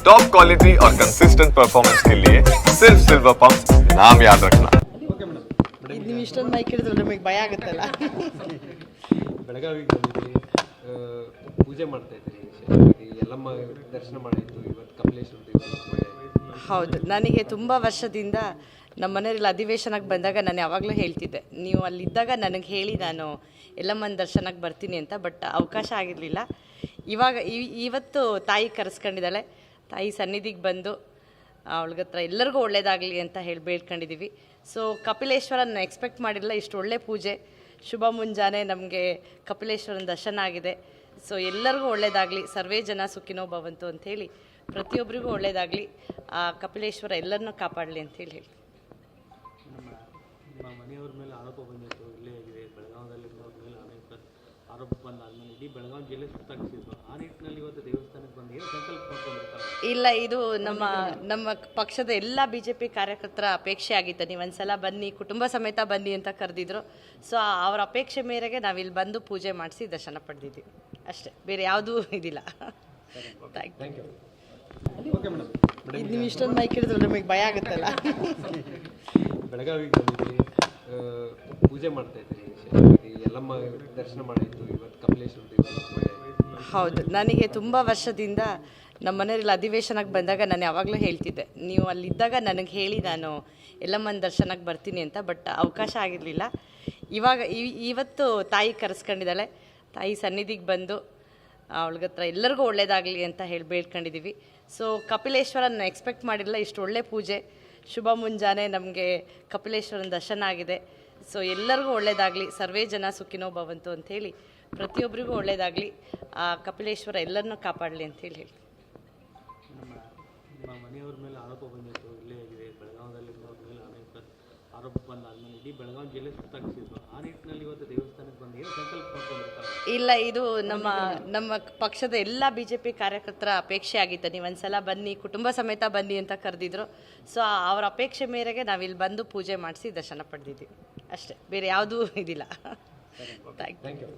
Top quality और consistent performance के लिए सिर्फ सिल्वर पंप नाम याद रखना ಇದು ನೀವು ಇಷ್ಟೊಂದು ಮೈಕ್ ಹಿಡಿದ್ರೆ ನಮಗೆ ಭಯ ಆಗುತ್ತಲ್ಲ ಬೆಳಗಾವಿಗೆ ಬಂದಿದ್ವಿ ಆ, ಪೂಜೆ ಮಾಡ್ತಾ ಇದ್ದೀವಿ ವಿಶೇಷವಾಗಿ ಯಲ್ಲಮ್ಮ ದರ್ಶನ ಮಾಡಿದ್ದು ಇವತ್ತು ಕಪಿಲೇಶ್ವರ ದೇವಸ್ಥಾನ ಪೂಜೆ ಹೌದು ನನಗೆ ತುಂಬ ವರ್ಷದಿಂದ ನಮ್ಮ ಮನೆಯಲ್ಲಿ ಅಧಿವೇಶನಕ್ಕೆ ಬಂದಾಗ ನಾನು ಯಾವಾಗಲೂ ಹೇಳ್ತಿದ್ದೆ ನೀವು ಅಲ್ಲಿದ್ದಾಗ ನನಗೆ ಹೇಳಿ ನಾನು ಎಲ್ಲಮ್ಮನ ದರ್ಶನಕ್ಕೆ ಬರ್ತೀನಿ ಅಂತ ಬಟ್ ಅವಕಾಶ ಆಗಿರಲಿಲ್ಲ ಇವಾಗ ಇ- ಇವತ್ತು ತಾಯಿ ಕರೆಸ್ಕೊಂಡಿದ್ದಾಳೆ ತಾಯಿ ಸನ್ನಿಧಿಗೆ ಬಂದು ಅವಳಿಗತ್ರ ಎಲ್ಲರಿಗೂ ಒಳ್ಳೇದಾಗಲಿ ಅಂತ ಹೇಳಿ ಬೇಡ್ಕೊಂಡಿದ್ದೀವಿ. ಸೊ ಕಪಿಲೇಶ್ವರನ ಎಕ್ಸ್ಪೆಕ್ಟ್ ಮಾಡಿರಲಿಲ್ಲ ಇಷ್ಟು ಒಳ್ಳೆ ಪೂಜೆ. ಶುಭ ಮುಂಜಾನೆ ನಮಗೆ ಕಪಿಲೇಶ್ವರನ ದರ್ಶನ ಆಗಿದೆ. ಸೊ ಎಲ್ಲರಿಗೂ ಒಳ್ಳೇದಾಗಲಿ. ಸರ್ವೇ ಜನ ಸುಖಿನೋ ಭವಂತು ಅಂಥೇಳಿ ಪ್ರತಿಯೊಬ್ಬರಿಗೂ ಒಳ್ಳೇದಾಗಲಿ. ಆ, ಕಪಿಲೇಶ್ವರ ಎಲ್ಲರನ್ನೂ ಕಾಪಾಡಲಿ ಅಂತ ಹೇಳಿ ನಿಮ್ಮ ಮನೆಯವ್ರ ಮೇಲೆ ಆರೋಪ ಬಂದಿತ್ತು ಇಲ್ಲೇ ಆಗಿದೆ ಬೆಳಗಾವದಲ್ಲಿ ಅವ್ರ ಮೇಲೆ ಅನೇಕ ಆರೋಪ ಬಂದಾದ್ಮೇಲೆ ಇಡೀ ಬೆಳಗಾವಿ ಜಿಲ್ಲೆ ಸುತ್ತಾಗಿಸಿದ್ರು ಆ ನಿಟ್ಟಿನಲ್ಲಿ ಇವತ್ತು ದೇವಸ್ಥಾನಕ್ಕೆ ಬಂದು ಏನು ಸಂಕಲ್ಪ ಮಾಡ್ಕೊಂಡಿರ್ತಾರೆ ಇಲ್ಲ ಇದು ನಮ್ಮ ನಮ್ಮ ಪಕ್ಷದ ಎಲ್ಲ ಬಿ ಜೆ ಪಿ ಕಾರ್ಯಕರ್ತರ ಅಪೇಕ್ಷೆ ಆಗಿತ್ತು. ನೀವು ಒಂದ್ಸಲ ಬನ್ನಿ ಕುಟುಂಬ ಸಮೇತ ಬನ್ನಿ ಅಂತ ಕರೆದಿದ್ರು. ಸೊ ಅವ್ರ ಅಪೇಕ್ಷೆ ಮೇರೆಗೆ ನಾವಿಲ್ಲಿ ಬಂದು ಪೂಜೆ ಮಾಡಿಸಿ ದರ್ಶನ ಪಡೆದಿದ್ದೀವಿ ಅಷ್ಟೇ ಬೇರೆ ಯಾವುದೂ ಇದಿಲ್ಲ. ಥ್ಯಾಂಕ್ ಯು ಇದು ನೀವು ಇಷ್ಟೊಂದು ಮೈಕ್ ಹಿಡಿದ್ರೆ ನಮಗೆ ಭಯ ಆಗುತ್ತಲ್ಲ? ಬೆಳಗಾವಿಗೆ ಪೂಜೆ ಮಾಡ್ತಾ ಇದ್ದೀರಿ. ವಿಶೇಷವಾಗಿ ದರ್ಶನ ಮಾಡಿದ್ದು ಇವತ್ತು ಕಮಲೇಶ್ವರ ಹೌದು, ನನಗೆ ತುಂಬ ವರ್ಷದಿಂದ ನಮ್ಮ ಮನೆಯಲ್ಲಿ ಅಧಿವೇಶನಕ್ಕೆ ಬಂದಾಗ ನಾನು ಯಾವಾಗಲೂ ಹೇಳ್ತಿದ್ದೆ. ನೀವು ಅಲ್ಲಿದ್ದಾಗ ನನಗೆ ಹೇಳಿ ನಾನು ಎಲ್ಲಮ್ಮನ ದರ್ಶನಕ್ಕೆ ಬರ್ತೀನಿ ಅಂತ, ಬಟ್ ಅವಕಾಶ ಆಗಿರಲಿಲ್ಲ. ಇವಾಗ ಇವತ್ತು ತಾಯಿ ಕರೆಸ್ಕೊಂಡಿದ್ದಾಳೆ. ತಾಯಿ ಸನ್ನಿಧಿಗೆ ಬಂದು ಅವಳಿಗೆ ಹತ್ರ ಎಲ್ಲರಿಗೂ ಒಳ್ಳೇದಾಗಲಿ ಅಂತ ಹೇಳಿ ಬೇಡ್ಕೊಂಡಿದ್ದೀವಿ. ಸೊ ಕಪಿಲೇಶ್ವರನ ಎಕ್ಸ್ಪೆಕ್ಟ್ ಮಾಡಿರಲಿಲ್ಲ ಇಷ್ಟು ಒಳ್ಳೆ ಪೂಜೆ. ಶುಭ ಮುಂಜಾನೆ ನಮಗೆ ಕಪಿಲೇಶ್ವರನ ದರ್ಶನ ಆಗಿದೆ. ಸೊ ಎಲ್ಲರಿಗೂ ಒಳ್ಳೆಯದಾಗಲಿ ಸರ್ವೇ ಜನ ಸುಖಿನೋ ಭವಂತು ಅಂಥೇಳಿ ಪ್ರತಿಯೊಬ್ಬರಿಗೂ ಒಳ್ಳೆಯದಾಗಲಿ ಆ, ಕಪಿಲೇಶ್ವರ ಎಲ್ಲರನ್ನೂ ಕಾಪಾಡಲಿ ಅಂತೇಳಿ ಹೇಳಿ ನಮ್ಮ ನಿಮ್ಮ ಮನೆಯವ್ರ ಮೇಲೆ ಆರೋಪ ಬಂದಿತ್ತು ಇಲ್ಲೇ ಆಗಿದೆ ಬೆಳಗಾವದಲ್ಲಿ ಅವ್ರ ಮೇಲೆ ಅನೇಕ ಆರೋಪ ಬಂದಾದ್ಮೇಲೆ ಇಡೀ ಬೆಳಗಾವಿ ಜಿಲ್ಲೆ ಆ ನಿಟ್ಟಿನಲ್ಲಿ ಇವತ್ತು ದೇವಸ್ಥಾನಕ್ಕೆ ಬಂದು ಏನು ಸಂಕಲ್ಪ ಇಲ್ಲ ಇದು ನಮ್ಮ ನಮ್ಮ ಪಕ್ಷದ ಎಲ್ಲ ಬಿ ಜೆ ಪಿ ಕಾರ್ಯಕರ್ತರ ಅಪೇಕ್ಷೆ ಆಗಿತ್ತು. ನೀವು ಒಂದ್ಸಲ ಬನ್ನಿ ಕುಟುಂಬ ಸಮೇತ ಬನ್ನಿ ಅಂತ ಕರೆದಿದ್ರು. ಸೊ ಅವರ ಅಪೇಕ್ಷೆ ಮೇರೆಗೆ ನಾವಿಲ್ಲಿ ಬಂದು ಪೂಜೆ ಮಾಡಿಸಿ ದರ್ಶನ ಪಡೆದಿದ್ದೀವಿ. ಅಷ್ಟೇ ಬೇರೆ ಯಾವುದೂ ಇದಿಲ್ಲ. Thank you